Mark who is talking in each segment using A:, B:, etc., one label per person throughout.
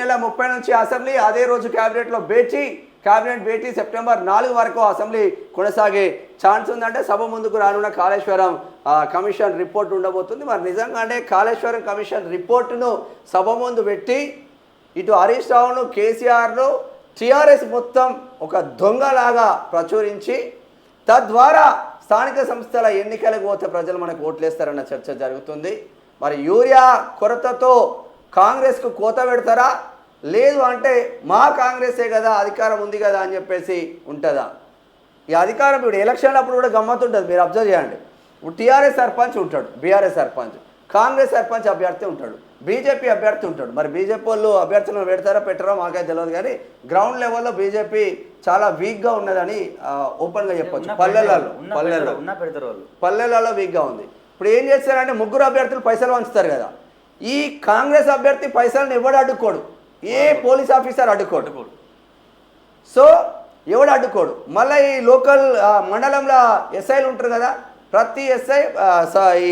A: నెల ముప్పై నుంచి అసెంబ్లీ అదే రోజు క్యాబినెట్లో భేటీ. క్యాబినెట్ భేటీ సెప్టెంబర్ నాలుగు వరకు అసెంబ్లీ కొనసాగే ఛాన్స్ ఉందంటే సభ ముందుకు రానున్న కాళేశ్వరం కమిషన్ రిపోర్ట్ ఉండబోతుంది. మరి నిజంగానే కాళేశ్వరం కమిషన్ రిపోర్టును సభ ముందు పెట్టి ఇటు హరీష్ రావును కేసీఆర్ను టీఆర్ఎస్ మొత్తం ఒక దొంగలాగా ప్రచురించి తద్వారా స్థానిక సంస్థల ఎన్నికలకు పోతే ప్రజలు మనకు ఓట్లేస్తారన్న చర్చ జరుగుతుంది. మరి యూరియా కొరతతో కాంగ్రెస్కు కోత పెడతారా? లేదు అంటే మా కాంగ్రెసే కదా అధికారం ఉంది కదా అని చెప్పేసి ఉంటుందా? ఈ అధికారం ఇప్పుడు ఎలక్షన్లు అప్పుడు కూడా గమ్మత్తు ఉంటుంది మీరు అబ్జర్వ్ చేయండి. ఇప్పుడు టీఆర్ఎస్ సర్పంచ్ ఉంటాడు బీఆర్ఎస్ సర్పంచ్. కాంగ్రెస్ సర్పంచ్ అభ్యర్థి ఉంటాడు బీజేపీ అభ్యర్థి ఉంటాడు. మరి బీజేపీ వాళ్ళు అభ్యర్థులను పెడతారా పెట్టారో? మాకైతే తెలియదు కానీ గ్రౌండ్ లెవెల్లో బీజేపీ చాలా వీక్గా ఉన్నదని ఓపెన్గా చెప్పొచ్చు. పల్లెలలో పల్లెల్లో. పల్లెలలో వీక్గా ఉంది. ఇప్పుడు ఏం చేస్తారంటే ముగ్గురు అభ్యర్థులు పైసలు వంచుతారు కదా. ఈ కాంగ్రెస్ అభ్యర్థి పైసలను ఎవడు అడ్డుకోడు? ఏ పోలీస్ ఆఫీసర్ అడ్డుకోడు. సో ఎవడు అడ్డుకోడు? మళ్ళీ ఈ లోకల్ మండలంలో ఎస్ఐలు ఉంటారు కదా ప్రతి ఎస్ఐ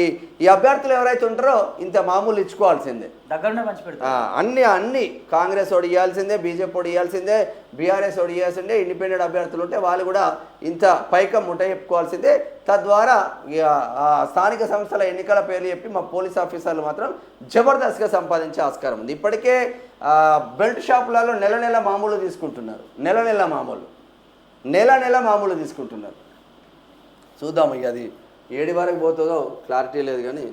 A: ఈ అభ్యర్థులు ఎవరైతే ఉంటారో ఇంత మామూలు ఇచ్చుకోవాల్సిందే.
B: దగ్గరనే
A: అన్ని అన్ని. కాంగ్రెస్ ఓడి ఇవ్వాల్సిందే బీజేపీ ఓడి ఇవ్వాల్సిందే బీఆర్ఎస్ ఓడి ఇవ్వాల్సిందే ఇండిపెండెంట్ అభ్యర్థులు ఉంటే వాళ్ళు కూడా ఇంత పైకం ముట్ట చెప్పుకోవాల్సిందే. తద్వారా స్థానిక సంస్థల ఎన్నికల పేర్లు చెప్పి మా పోలీస్ ఆఫీసర్లు మాత్రం జబర్దస్త్గా సంపాదించే ఆస్కారం ఉంది. ఇప్పటికే బెల్ట్ షాపులలో నెల నెల మామూలు తీసుకుంటున్నారు. నెల నెల మామూలు. నెల నెల మామూలు తీసుకుంటున్నారు. చూద్దాం ఇక అది ఏడు వరకు పోతుందో క్లారిటీ లేదు కానీ